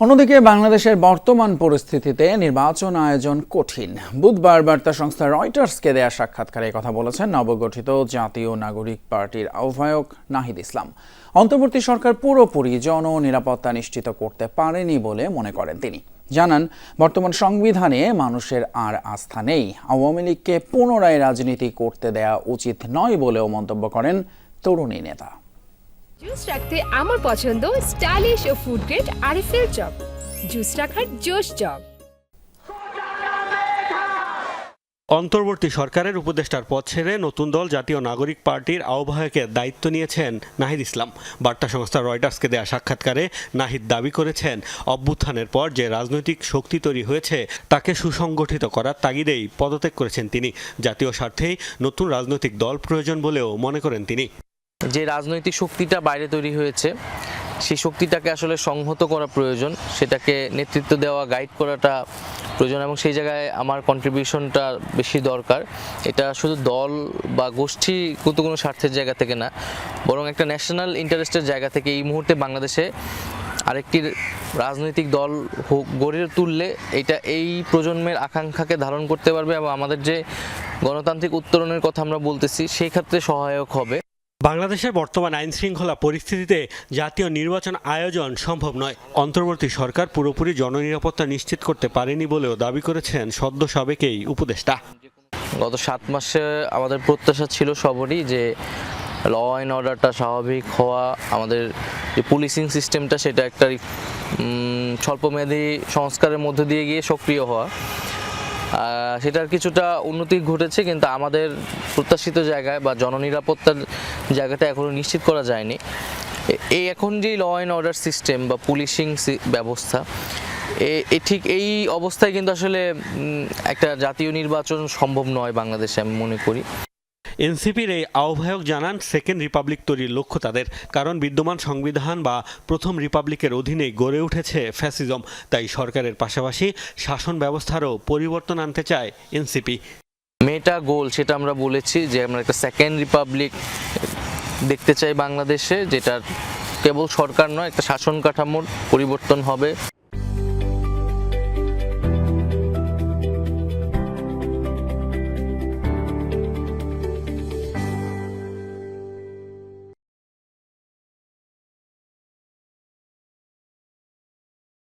অন্যদিকে বাংলাদেশের বর্তমান পরিস্থিতিতে নির্বাচন আয়োজন কঠিন। বুধবার বার্তা সংস্থা রয়টার্সকে দেয়া সাক্ষাৎকারে কথা বলেছেন নবগঠিত জাতীয় নাগরিক পার্টির আহ্বায়ক নাহিদ ইসলাম। অন্তর্বর্তী সরকার পুরোপুরি জন নিরাপত্তা নিশ্চিত করতে পারেনি বলে মনে করেন তিনি। জানান, বর্তমান সংবিধানে মানুষের আর আস্থা নেই। আওয়ামী লীগকে পুনরায় রাজনীতি করতে দেয়া উচিত নয় বলেও মন্তব্য করেন তরুণী নেতা। জুস রাখতে আমার পছন্দ স্টাইলিশ ও ফুড গ্রেড আরএফএল চপ। জুস রাখার জোশ চপ। অন্তর্বর্তী সরকারের উপদেষ্টার পদ ছেড়ে নতুন দল জাতীয় নাগরিক পার্টির আহ্বায়কের দায়িত্ব নিয়েছেন নাহিদ ইসলাম। বার্তা সংস্থা রয়টার্সকে দেয়া সাক্ষাৎকারে নাহিদ দাবি করেছেন, অভ্যুত্থানের পর যে রাজনৈতিক শক্তি তৈরি হয়েছে তাকে সুসংগঠিত করার তাগিদেই পদত্যাগ করেছেন তিনি। জাতীয় স্বার্থেই নতুন রাজনৈতিক দল প্রয়োজন বলেও মনে করেন তিনি। যে রাজনৈতিক শক্তিটা বাইরে তৈরি হয়েছে, সেই শক্তিটাকে আসলে সংহত করা প্রয়োজন, সেটাকে নেতৃত্ব দেওয়া গাইড করাটা প্রয়োজন এবং সেই জায়গায় আমার কন্ট্রিবিউশনটা বেশি দরকার। এটা শুধু দল বা গোষ্ঠী কিন্তু কোনো স্বার্থের জায়গা থেকে না, বরং একটা ন্যাশনাল ইন্টারেস্টের জায়গা থেকে এই মুহূর্তে বাংলাদেশে আরেকটি রাজনৈতিক দল গড়ে তুললে এটা এই প্রজন্মের আকাঙ্ক্ষাকে ধারণ করতে পারবে এবং আমাদের যে গণতান্ত্রিক উত্তরণের কথা আমরা বলতেছি, সেই ক্ষেত্রে সহায়ক হবে। বাংলাদেশের বর্তমান আইন শৃঙ্খলা পরিস্থিতিতে জাতীয় নির্বাচন আয়োজন সম্ভব নয়। অন্তর্বর্তী সরকার পুরোপুরি জননিরাপত্তা নিশ্চিত করতে পারেনি বলেও দাবি করেছেন সদ্য সাবেকেই উপদেষ্টা। গত সাত মাসে আমাদের প্রত্যাশা ছিল সবারই যে ল অ্যান্ড অর্ডারটা স্বাভাবিক হওয়া, আমাদের যে পুলিশিং সিস্টেমটা সেটা একটা স্বল্পমেয়াদী সংস্কারের মধ্যে দিয়ে গিয়ে সক্রিয় হওয়া। সেটার কিছুটা উন্নতি ঘটেছে, কিন্তু আমাদের প্রত্যাশিত জায়গায় বা জননিরাপত্তার জায়গাটা এখনও নিশ্চিত করা যায়নি। এই এখন যে ল অ্যান্ড অর্ডার সিস্টেম বা পুলিশিং ব্যবস্থা, এ- ঠিক এই অবস্থায় কিন্তু আসলে একটা জাতীয় নির্বাচন সম্ভব নয় বাংলাদেশে, আমি মনে করি। এনসিপির এই আহ্বায়ক জানান সেকেন্ড রিপাবলিক তৈরির লক্ষ্য তাদের, কারণ বিদ্যমান সংবিধান বা প্রথম রিপাবলিকের অধীনেই গড়ে উঠেছে ফ্যাসিজম। তাই সরকারের পাশাপাশি শাসন ব্যবস্থারও পরিবর্তন আনতে চায় এনসিপি। মেটা গোল সেটা আমরা বলেছি যে আমরা একটা সেকেন্ড রিপাবলিক দেখতে চাই বাংলাদেশে যেটা কেবল সরকার নয়, একটা শাসন কাঠামোর পরিবর্তন হবে।